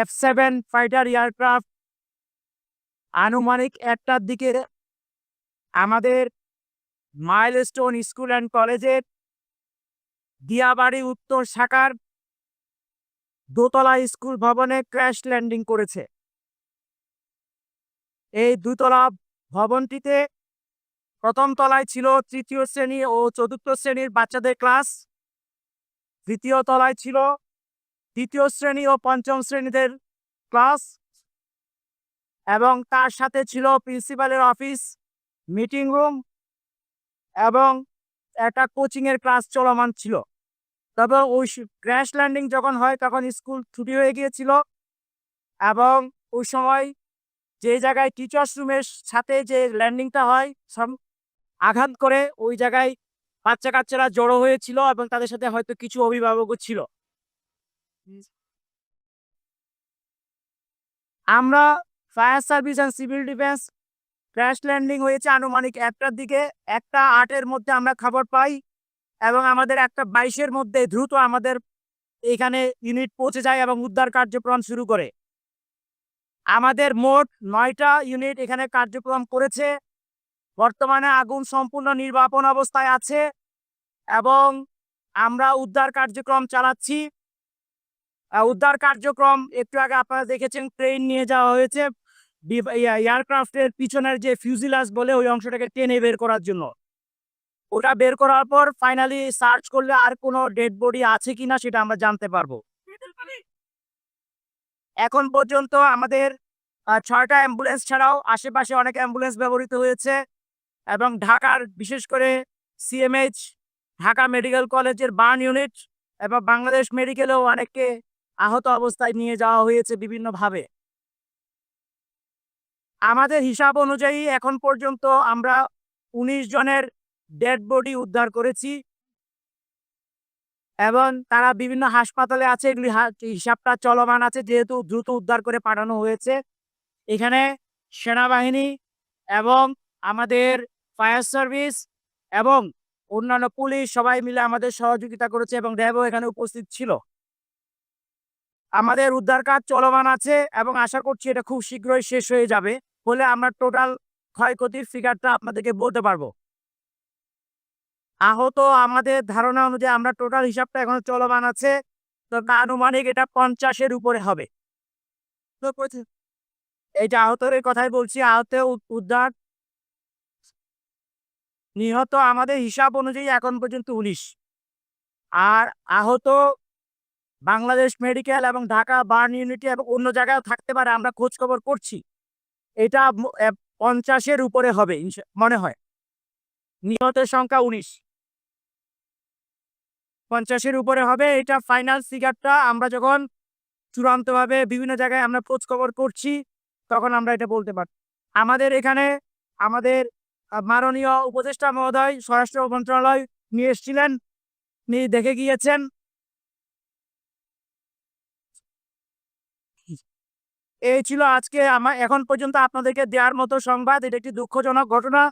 F seven fighter aircraft. আনুমানিক একটার দিকে আমাদের মাইলস্টোন স্কুল অ্যান্ড কলেজের দিয়াবাড়ি উত্তর শাখার দোতলা স্কুল ভবনে ক্র্যাশ ল্যান্ডিং করেছে। এই দুতলা ভবনটিতে প্রথম তলায় ছিল তৃতীয় শ্রেণি ও চতুর্থ শ্রেণির বাচ্চাদের ক্লাস। দ্বিতীয় তলায় ছিল তৃতীয় শ্রেণি ও পঞ্চম শ্রেণীদের ক্লাস এবং তার সাথে ছিল প্রিন্সিপালের অফিস, মিটিং রুম এবং একটা কোচিংয়ের ক্লাস চলমান ছিল। তবে ওই ক্র্যাশ ল্যান্ডিং যখন হয় তখন স্কুল ছুটি হয়ে গিয়েছিল এবং ওই সময় যে জায়গায় টিচার্স রুমের সাথে যে ল্যান্ডিংটা হয় আঘাত করে ওই জায়গায় বাচ্চা কাচ্চারা জড়ো হয়েছিল এবং তাদের সাথে হয়তো কিছু অভিভাবকও ছিল। আমরা fire service and civil defence crash landing হয়েছে আনুমানিক একটার দিকে। একটা আটের মধ্যে আমরা খবর পাই এবং আমাদের একটা বাইশের মধ্যে দ্রুত আমাদের এখানে ইউনিট পৌঁছে যায় এবং উদ্ধার কার্যক্রম শুরু করে। আমাদের মোট নয়টা ইউনিট এখানে কার্যক্রম করেছে। বর্তমানে আগুন সম্পূর্ণ নির্বাপন অবস্থায় আছে এবং আমরা উদ্ধার কার্যক্রম চালাচ্ছি। উদ্ধার কার্যক্রম, একটু আগে আপনারা দেখেছেন ট্রেন নিয়ে যাওয়া হয়েছে। এয়ারক্রাফটের পিছনের যে ফিউজিলাস বলে, ওই অংশটাকে টেনে বের করার জন্য। ওটা বের করার পর ফাইনালি সার্চ করলে আর কোনো ডেড বডি আছে কিনা সেটা আমরা জানতে পারব। এখন পর্যন্ত আমাদের ছয়টা অ্যাম্বুলেন্স ছাড়াও আশেপাশে অনেক অ্যাম্বুলেন্স ব্যবহৃত হয়েছে এবং ঢাকার, বিশেষ করে সিএমএইচ ঢাকা মেডিকেল কলেজের বার্ন ইউনিট এবং বাংলাদেশ মেডিকেলেও অনেককে আহত অবস্থায় নিয়ে যাওয়া হয়েছে বিভিন্নভাবে। আমাদের হিসাব অনুযায়ী এখন পর্যন্ত আমরা উনিশ জনের ডেড বডি উদ্ধার করেছি। এবং তারা বিভিন্ন হাসপাতালে আছে, এগুলি হিসাবটা চলমান আছে, যেহেতু দ্রুত উদ্ধার করে পাঠানো হয়েছে। এখানে সেনাবাহিনী এবং আমাদের ফায়ার সার্ভিস এবং অন্যান্য পুলিশ সবাই মিলে আমাদের সহযোগিতা করেছে এবং র্যাবও এখানে উপস্থিত ছিল। আমাদের উদ্ধার কাজ চলমান আছে এবং আশা করছি এটা খুব শীঘ্রই শেষ হয়ে যাবে ফলে আমরা টোটাল ক্ষয়ক্ষতির ফিগারটা আপনাদেরকে বলতে পারব। আহত আমাদের ধারণা অনুযায়ী আমরা টোটাল হিসাবটা এখনও চলমান আছে, তো আনুমানিক এটা পঞ্চাশের উপরে হবে। এইটা আহতের কথাই বলছি, আহত উদ্ধার নিহত আমাদের হিসাব অনুযায়ী এখন পর্যন্ত উনিশ। আর আহত বাংলাদেশ মেডিকেল এবং ঢাকা বার্ন ইউনিটি এবং অন্য জায়গায় থাকতে পারে, আমরা খোঁজ খবর করছি। এটা পঞ্চাশের উপরে হবে মনে হয়। নিহতের সংখ্যা উনিশ। পঞ্চাশের উপরে হবে, এটা ফাইনাল ফিগারটা। আমরা যখন চূড়ান্তভাবে বিভিন্ন জায়গায় আমরা খোঁজ খবর করছি, তখন আমরা এটা বলতে পারি, আমাদের এখানে আমাদের মাননীয় উপদেষ্টা মহোদয়, স্বরাষ্ট্র মন্ত্রণালয় নিয়ে এসেছিলেন, তিনি দেখে গিয়েছেন। এই ছিল আজকে আমার এখন পর্যন্ত আপনাদেরকে দেওয়ার মতো সংবাদ। এটা একটি দুঃখজনক ঘটনা।